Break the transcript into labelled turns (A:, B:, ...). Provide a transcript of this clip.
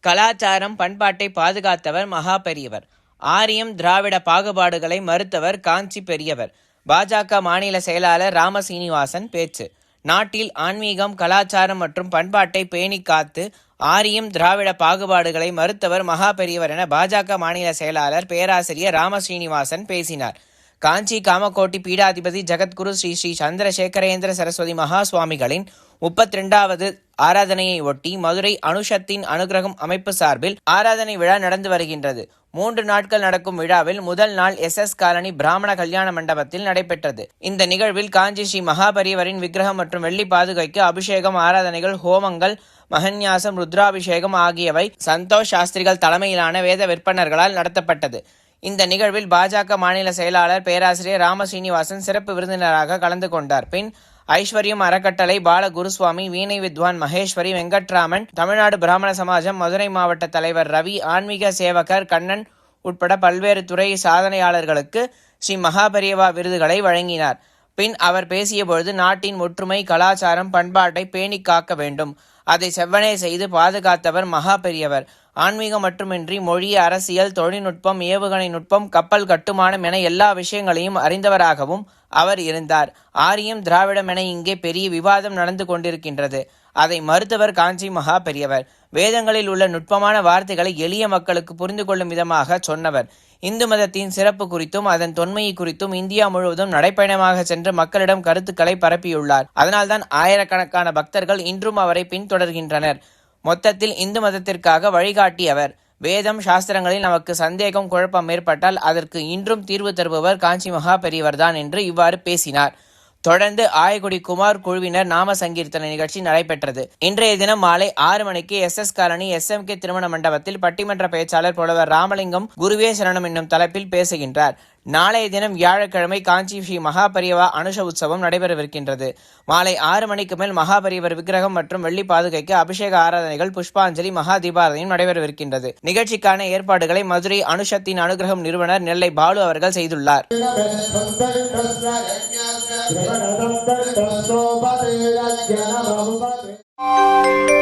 A: கலாச்சாரம் பண்பாட்டை பாதுகாத்தவர் மகா பெரியவர். ஆரியம் திராவிட பாகுபாடுகளை மறுத்தவர் காஞ்சி பெரியவர். பாஜக மாநில செயலாளர் ராம சீனிவாசன் பேச்சு. நாட்டில் ஆன்மீகம் கலாச்சாரம் மற்றும் பண்பாட்டை பேணி காத்து ஆரியம் திராவிட பாகுபாடுகளை மறுத்தவர் மகா பெரியவர் என பாஜக மாநில செயலாளர் பேராசிரியர் ராம சீனிவாசன் பேசினார். காஞ்சி காமகோட்டி பீடாதிபதி ஜெகத்குரு ஸ்ரீ ஸ்ரீ சந்திரசேகரேந்திர சரஸ்வதி மகா சுவாமிகளின் முப்பத்தி ரெண்டாவது ஆராதனையை ஒட்டி மதுரை அனுஷத்தின் அனுகிரகம் அமைப்பு சார்பில் ஆராதனை விழா நடந்து வருகின்றது. மூன்று நாட்கள் நடக்கும் விழாவில் முதல் நாள் எஸ் எஸ் காலனி பிராமண கல்யாண மண்டபத்தில் நடைபெற்றது. இந்த நிகழ்வில் காஞ்சி ஸ்ரீ மகாபரியவரின் விக்கிரகம் மற்றும் வெள்ளி பாதுகைக்கு அபிஷேகம் ஆராதனைகள் ஹோமங்கள் மகன்யாசம் ருத்ராபிஷேகம் ஆகியவை சந்தோஷ் சாஸ்திரிகள் தலைமையிலான வேத விற்பனர்களால் நடத்தப்பட்டது. இந்த நிகழ்வில் பாஜக மாநில செயலாளர் பேராசிரியர் ராம சிறப்பு விருந்தினராக கலந்து கொண்டார். பின் ஐஸ்வர்யம் அறக்கட்டளை பாலகுருசுவாமி வீணை வித்வான் மகேஸ்வரி வெங்கட்ராமன் தமிழ்நாடு பிராமண சமாஜம் மதுரை மாவட்ட தலைவர் ரவி ஆன்மீக சேவகர் கண்ணன் உட்பட பல்வேறு துறை சாதனையாளர்களுக்கு ஸ்ரீ மகாபரியவா விருதுகளை வழங்கினார். பின் அவர் பேசியபொழுது நாட்டின் ஒற்றுமை கலாச்சாரம் பண்பாட்டை பேணி காக்க வேண்டும். அதை செவ்வனே செய்து பாதுகாத்தவர் மகா பெரியவர். ஆன்மீகம் மட்டுமின்றி மொழி அரசியல் தொழில்நுட்பம் ஏவுகணை நுட்பம் கப்பல் கட்டுமானம் என எல்லா விஷயங்களையும் அறிந்தவராகவும் அவர் இருந்தார். ஆரியம் திராவிடம் என இங்கே பெரிய விவாதம் நடந்து கொண்டிருக்கின்றது. அதை மறுத்தவர் காஞ்சி மகா பெரியவர். வேதங்களில் உள்ள நுட்பமான வார்த்தைகளை எளிய மக்களுக்கு புரிந்து கொள்ளும் விதமாக சொன்னவர். இந்து மதத்தின் சிறப்பு குறித்தும் அதன் தொன்மையை குறித்தும் இந்தியா முழுவதும் நடைப்பயணமாக சென்று மக்களிடம் கருத்துக்களை பரப்பியுள்ளார். அதனால்தான் ஆயிரக்கணக்கான பக்தர்கள் இன்றும் அவரை பின்தொடர்கின்றனர். மொத்தத்தில் இந்து மதத்திற்காக வழிகாட்டியவர். வேதம் சாஸ்திரங்களில் நமக்கு சந்தேகம் குழப்பம் ஏற்பட்டால் அதற்கு இன்றும் தீர்வு தருபவர் காஞ்சி மகா பெரியவர்தான் என்று இவ்வாறு பேசினார். தொடர்ந்து ஆயக்குடி குமார் குழுவினர் நாம சங்கீர்த்தன நிகழ்ச்சி நடைபெற்றது. இன்றைய தினம் மாலை ஆறு மணிக்கு S S colony S M K திருமண மண்டபத்தில் பட்டிமன்ற பேச்சாளர் புலவர் ராமலிங்கம் குருவே சரணம் என்னும் தலைப்பில் பேசுகின்றார். நாளைய தினம் வியாழக்கிழமை காஞ்சி ஸ்ரீ மகாபரிவா அனுஷ உற்சவம் நடைபெறவிருக்கின்றது. மாலை ஆறு மணிக்கு மேல் மகாபரிவர் விக்கிரகம் மற்றும் வெள்ளி பாதுகைக்கு அபிஷேக ஆராதனைகள் புஷ்பாஞ்சலி மகா தீபாரதனையும் நடைபெறவிருக்கின்றது. நிகழ்ச்சிக்கான ஏற்பாடுகளை மதுரை அனுஷத்தின் அனுகிரகம் நிறுவனர் நெல்லை பாலு அவர்கள் செய்துள்ளார்.
B: Thank you.